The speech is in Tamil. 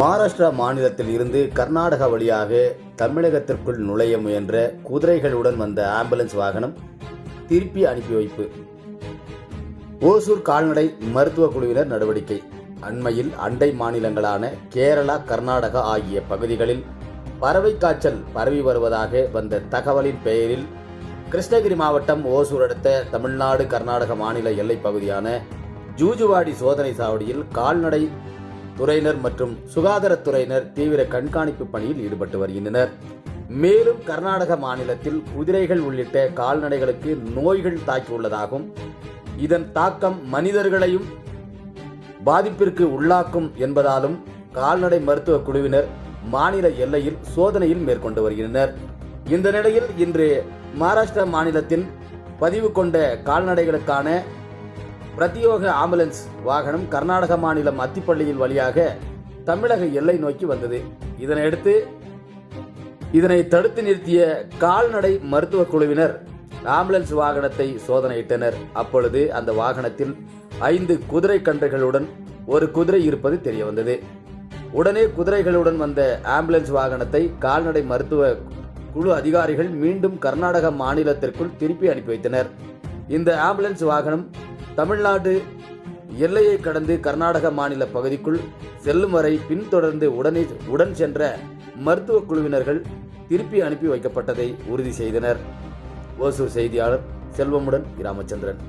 மகாராஷ்டிரா மாநிலத்தில் இருந்து கர்நாடகா வழியாக தமிழகத்திற்குள் நுழைய முயன்ற குதிரைகளுடன் வந்த ஆம்புலன்ஸ் வாகனம் திருப்பி அனுப்பி வைப்பு. ஓசூர் கால்நடை மருத்துவ குழுவினர் நடவடிக்கை. அண்மையில் அண்டை மாநிலங்களான கேரளா கர்நாடகா ஆகிய பகுதிகளில் பறவை காய்ச்சல் பரவி வருவதாக வந்த தகவலின் பெயரில் கிருஷ்ணகிரி மாவட்டம் ஓசூர் அடுத்த தமிழ்நாடு கர்நாடக மாநில எல்லைப் பகுதியான ஜூஜுவாடி சோதனை சாவடியில் கால்நடை துறையினர் மற்றும் சுகாதாரத்துறையினர் தீவிர கண்காணிப்பு பணியில் ஈடுபட்டு வருகின்றனர். மேலும் கர்நாடக மாநிலத்தில் குதிரைகள் உள்ளிட்ட கால்நடைகளுக்கு நோய்கள் தாக்கியுள்ளதாகவும் இதன் தாக்கம் மனிதர்களையும் பாதிப்பிற்கு உள்ளாக்கும் என்பதாலும் கால்நடை மருத்துவ குழுவினர் மாநில எல்லையில் சோதனையில் மேற்கொண்டு வருகின்றனர். இந்த நிலையில் இன்று மகாராஷ்டிரா மாநிலத்தில் பதிவு கொண்ட கால்நடைகளுக்கான பிரத்யோக ஆம்புலன்ஸ் வாகனம் கர்நாடக மாநிலம் அத்திப்பள்ளியில் வழியாக தமிழக எல்லை நோக்கி வந்தது. இதனையடுத்து இதனை தடுத்து நிறுத்திய கால்நடை மருத்துவ குழுவினர் ஆம்புலன்ஸ் வாகனத்தை சோதனையிட்டனர். அப்பொழுது அந்த வாகனத்தில் ஐந்து குதிரை கன்றுகளுடன் ஒரு குதிரை இருப்பது தெரிய வந்தது உடனே குதிரைகளுடன் வந்த ஆம்புலன்ஸ் வாகனத்தை கால்நடை மருத்துவ குழு அதிகாரிகள் மீண்டும் கர்நாடக மாநிலத்திற்குள் திருப்பி அனுப்பி வைத்தனர். இந்த ஆம்புலன்ஸ் வாகனம் தமிழ்நாடு எல்லையை கடந்து கர்நாடக மாநில பகுதிக்குள் செல்லும் வரை பின்தொடர்ந்து உடனே உடன் சென்ற மருத்துவ குழுவினர்கள் திருப்பி அனுப்பி வைக்கப்பட்டதை உறுதி செய்தனர். ஓசூர் செய்தியாளர் செல்வமுடன் ராமச்சந்திரன்